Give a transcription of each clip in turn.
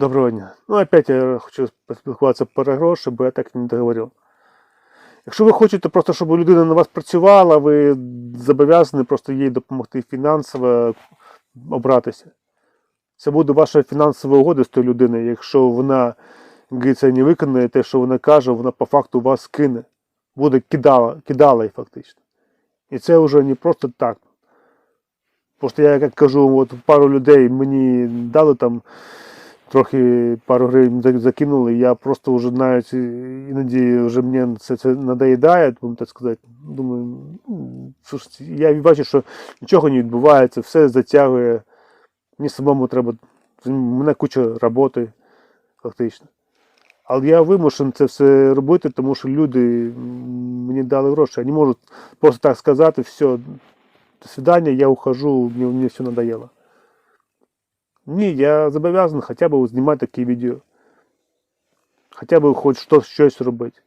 Доброго дня. Ну, опять я хочу поспілкуватися про гроші, бо я так і не договорив. Якщо ви хочете просто, щоб людина на вас працювала, ви зобов'язані просто їй допомогти фінансово обратися. Це буде ваша фінансова угода з тою людиною. Якщо вона говориться, не виконує те, що вона каже, вона по факту вас кине. Буде кидала, кидала фактично. І це вже не просто так. Просто я як кажу, от пару людей мені дали там трохи пару гривень закинули, я просто вже е, іноді вже мені це, це надоїдає, так сказати. Думаю, ну, слушайте, я бачу, що нічого не відбувається, все затягує. Мені самому треба. У мене куча роботи, фактично. Але я вимушений це все робити, тому що люди мені дали гроші. Вони можуть просто так сказати, все, до свидання, я ухожу, мені все надоело. Ні, я зобов'язаний хоча б знімати такі відео. Хоча б хоч щось, щось робити.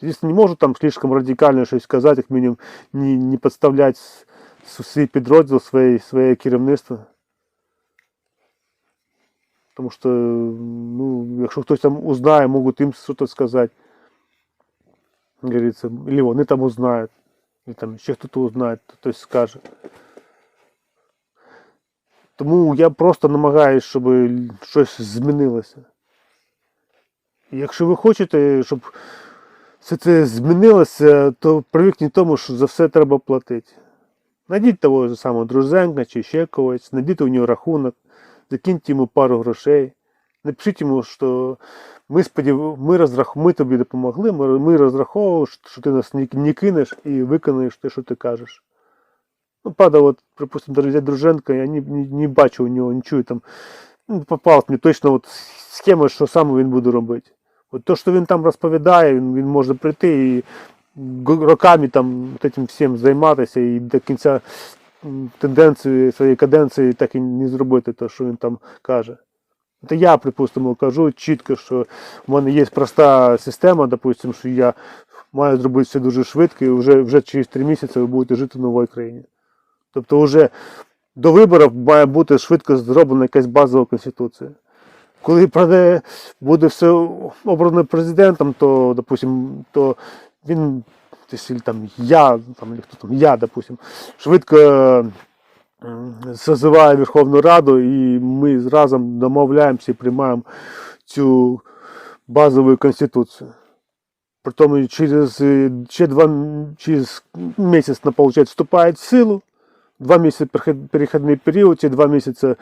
Звісно, не можу там слишком радикально щось сказати, як мінімум, не, не підставляти с- с- свій підрозділ, своє, своє керівництво. Тому що, ну, якщо хтось там узнає, можуть їм щось сказати. Як Говориться, або вони там узнають, і там ще хтось узнає, хтось скаже. Тому я просто намагаюся, щоб щось змінилося. Якщо ви хочете, щоб все це змінилося, то привикніть тому, що за все треба платити. Найдіть того ж самого друженка чи ще когось, знайдіть у нього рахунок, закиньте йому пару грошей, напишіть йому, що ми, сподів... ми, розрах... ми тобі допомогли, ми, розраховували, що ти нас не, не кинеш і виконаєш те, що ти кажеш. Ну, правда, от, припустим, даже Друженко, я не, не, не бачу у нього нічого там. Ну, попалась мені точно от схема, що саме він буде робити. От то, що він там розповідає, він, він може прийти і роками там цим всім займатися і до кінця тенденції своєї каденції так і не зробити те, що він там каже. Це я, припустимо, кажу чітко, що в мене є проста система, допустимо, що я маю зробити все дуже швидко, і вже, вже через три місяці ви будете жити в новій країні. Тобто вже до виборів має бути швидко зроблена якась базова конституція. Коли правда, буде все обрано президентом, то, допустим, то він, там я, там, хто там, я, допустим, швидко м, созиває Верховну Раду, і ми разом домовляємося і приймаємо цю базову конституцію. Притом через, е, ще два, через місяць, вона, вступає в силу, Два місяці перехід- перехідний період, ці два місяці